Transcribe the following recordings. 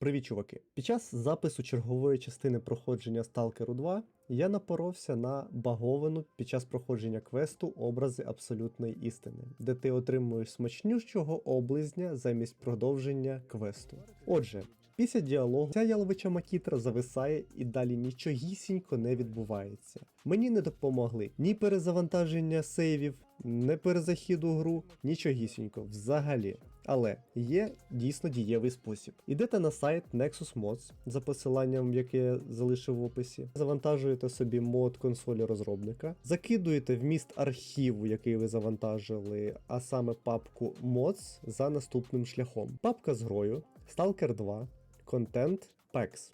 Привіт, чуваки! Під час запису чергової частини проходження Stalker 2 я напоровся на баговину під час проходження квесту Образи абсолютної істини, де ти отримуєш смачнющого облизня замість продовження квесту. Отже, після діалогу ця яловича макітра зависає і далі нічогісінько не відбувається. Мені не допомогли ні перезавантаження сейвів, ні перезахід у гру, нічогісінько взагалі. Але є дійсно дієвий спосіб. Ідете на сайт Nexus Mods за посиланням, яке я залишив в описі, завантажуєте собі мод консолі розробника, закидуєте вміст архіву, який ви завантажили, а саме папку Mods за наступним шляхом. Папка з грою, Stalker 2, Content, PAX.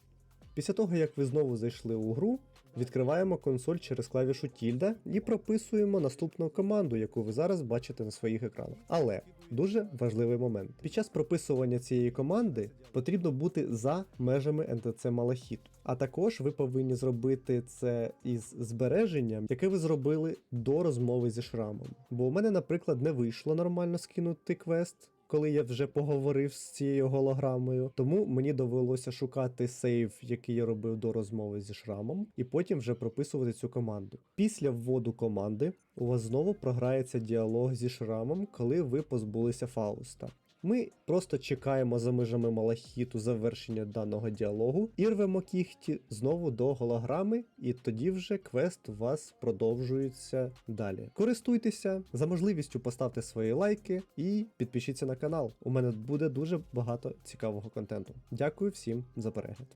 Після того, як ви знову зайшли у гру, відкриваємо консоль через клавішу Тільда і прописуємо наступну команду, яку ви зараз бачите на своїх екранах. Але дуже важливий момент: під час прописування цієї команди потрібно бути за межами NTC Malachit. А також ви повинні зробити це із збереженням, яке ви зробили до розмови зі шрамом. Бо у мене, наприклад, не вийшло нормально скинути квест коли я вже поговорив з цією голограмою. Тому мені довелося шукати сейв, який я робив до розмови зі шрамом, і потім вже прописувати цю команду. Після вводу команди у вас знову програється діалог зі шрамом, коли ви позбулися Фауста. Ми просто чекаємо за межами малахіту завершення даного діалогу і рвемо кіхті знову до голограми, і тоді вже квест у вас продовжується далі. Користуйтеся за можливістю поставте свої лайки і підпишіться на канал. У мене буде дуже багато цікавого контенту. Дякую всім за перегляд.